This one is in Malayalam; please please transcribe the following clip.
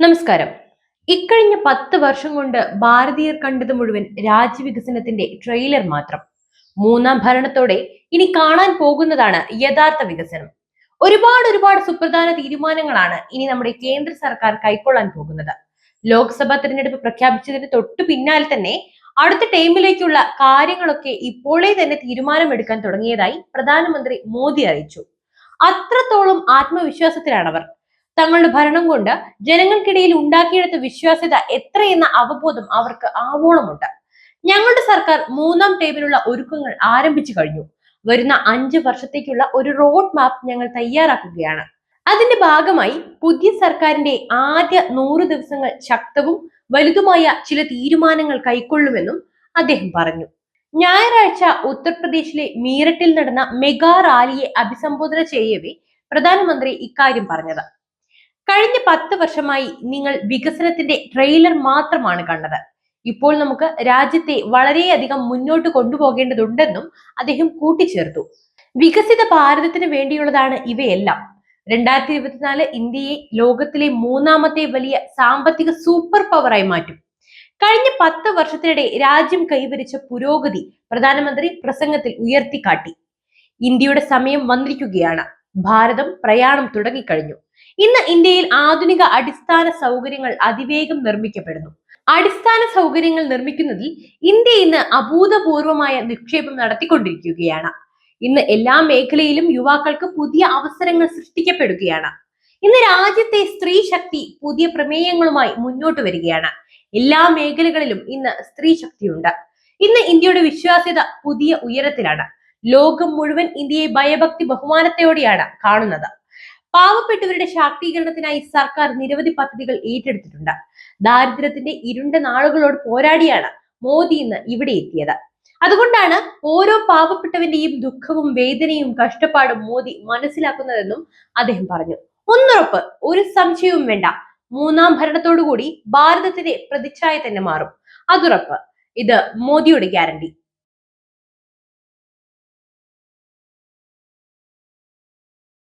നമസ്കാരം. ഇക്കഴിഞ്ഞ പത്ത് വർഷം കൊണ്ട് ഭാരതീയർ കണ്ടത് മുഴുവൻ രാജ്യവികസനത്തിന്റെ ട്രെയിലർ മാത്രം. മൂന്നാം ഭരണത്തോടെ ഇനി കാണാൻ പോകുന്നതാണ് യഥാർത്ഥ വികസനം. ഒരുപാട് ഒരുപാട് സുപ്രധാന തീരുമാനങ്ങളാണ് ഇനി നമ്മുടെ കേന്ദ്ര സർക്കാർ കൈക്കൊള്ളാൻ പോകുന്നത്. ലോക്സഭാ തിരഞ്ഞെടുപ്പ് പ്രഖ്യാപിച്ചതിന് തൊട്ടു പിന്നാലെ തന്നെ അടുത്ത ടൈമിലേക്കുള്ള കാര്യങ്ങളൊക്കെ ഇപ്പോഴേ തന്നെ തീരുമാനമെടുക്കാൻ തുടങ്ങിയതായി പ്രധാനമന്ത്രി മോദി അറിയിച്ചു. അത്രത്തോളം ആത്മവിശ്വാസത്തിലാണവർ. തങ്ങളുടെ ഭരണം കൊണ്ട് ജനങ്ങൾക്കിടയിൽ ഉണ്ടാക്കിയെടുത്ത വിശ്വാസ്യത എത്രയെന്ന അവബോധം അവർക്ക് ആവോളമുണ്ട്. ഞങ്ങളുടെ സർക്കാർ മൂന്നാം ടേബിലുള്ള ഒരുക്കങ്ങൾ ആരംഭിച്ചു കഴിഞ്ഞു. വരുന്ന അഞ്ച് വർഷത്തേക്കുള്ള ഒരു റോഡ് മാപ്പ് ഞങ്ങൾ തയ്യാറാക്കുകയാണ്. അതിന്റെ ഭാഗമായി പുതിയ സർക്കാരിന്റെ ആദ്യ നൂറ് ദിവസങ്ങൾ ശക്തവും വലുതുമായ ചില തീരുമാനങ്ങൾ കൈക്കൊള്ളുമെന്നും അദ്ദേഹം പറഞ്ഞു. ഞായറാഴ്ച ഉത്തർപ്രദേശിലെ മീററ്റിൽ നടന്ന മെഗാ റാലിയെ അഭിസംബോധന ചെയ്യവേ പ്രധാനമന്ത്രി ഇക്കാര്യം പറഞ്ഞത്. കഴിഞ്ഞ പത്ത് വർഷമായി നിങ്ങൾ വികസനത്തിന്റെ ട്രെയിലർ മാത്രമാണ് കണ്ടത്. ഇപ്പോൾ നമുക്ക് രാജ്യത്തെ വളരെയധികം മുന്നോട്ട് കൊണ്ടുപോകേണ്ടതുണ്ടെന്നും അദ്ദേഹം കൂട്ടിച്ചേർത്തു. വികസിത ഭാരതത്തിന് വേണ്ടിയുള്ളതാണ് ഇവയെല്ലാം. രണ്ടായിരത്തി ഇരുപത്തിനാല് ഇന്ത്യയെ ലോകത്തിലെ മൂന്നാമത്തെ വലിയ സാമ്പത്തിക സൂപ്പർ പവറായി മാറ്റും. കഴിഞ്ഞ പത്ത് വർഷത്തിനിടെ രാജ്യം കൈവരിച്ച പുരോഗതി പ്രധാനമന്ത്രി പ്രസംഗത്തിൽ ഉയർത്തിക്കാട്ടി. ഇന്ത്യയുടെ സമയം വന്നിരിക്കുകയാണ്. ഭാരതം പ്രയാണം തുടങ്ങിക്കഴിഞ്ഞു. ഇന്ന് ഇന്ത്യയിൽ ആധുനിക അടിസ്ഥാന സൗകര്യങ്ങൾ അതിവേഗം നിർമ്മിക്കപ്പെടുന്നു. അടിസ്ഥാന സൗകര്യങ്ങൾ നിർമ്മിക്കുന്നതിൽ ഇന്ത്യ ഇന്ന് അഭൂതപൂർവമായ നിക്ഷേപം നടത്തിക്കൊണ്ടിരിക്കുകയാണ്. ഇന്ന് എല്ലാ മേഖലയിലും യുവാക്കൾക്ക് പുതിയ അവസരങ്ങൾ സൃഷ്ടിക്കപ്പെടുകയാണ്. ഇന്ന് രാജ്യത്തെ സ്ത്രീ ശക്തി പുതിയ പ്രമേയങ്ങളുമായി മുന്നോട്ട് വരികയാണ്. എല്ലാ മേഖലകളിലും ഇന്ന് സ്ത്രീ ശക്തിയുണ്ട്. ഇന്ന് ഇന്ത്യയുടെ വിശ്വാസ്യത പുതിയ ഉയരത്തിലാണ്. ലോകം മുഴുവൻ ഇന്ത്യയെ ഭയഭക്തി ബഹുമാനത്തോടെയാണ് കാണുന്നത്. പാവപ്പെട്ടവരുടെ ശാക്തീകരണത്തിനായി സർക്കാർ നിരവധി പദ്ധതികൾ ഏറ്റെടുത്തിട്ടുണ്ട്. ദാരിദ്ര്യത്തിന്റെ ഇരുണ്ട നാളുകളോട് പോരാടിയാണ് മോദി ഇന്ന് ഇവിടെ എത്തിയത്. അതുകൊണ്ടാണ് ഓരോ പാവപ്പെട്ടവന്റെയും ദുഃഖവും വേദനയും കഷ്ടപ്പാടും മോദി മനസ്സിലാക്കുന്നതെന്നും അദ്ദേഹം പറഞ്ഞു. ഒന്നുറപ്പ് ഒരു സംശയവും വേണ്ട. മൂന്നാം ഭരണത്തോടുകൂടി ഭാരതത്തിന്റെ പ്രതിച്ഛായ തന്നെ മാറും. അതുറപ്പ് ഇത് മോദിയുടെ ഗ്യാരണ്ടി.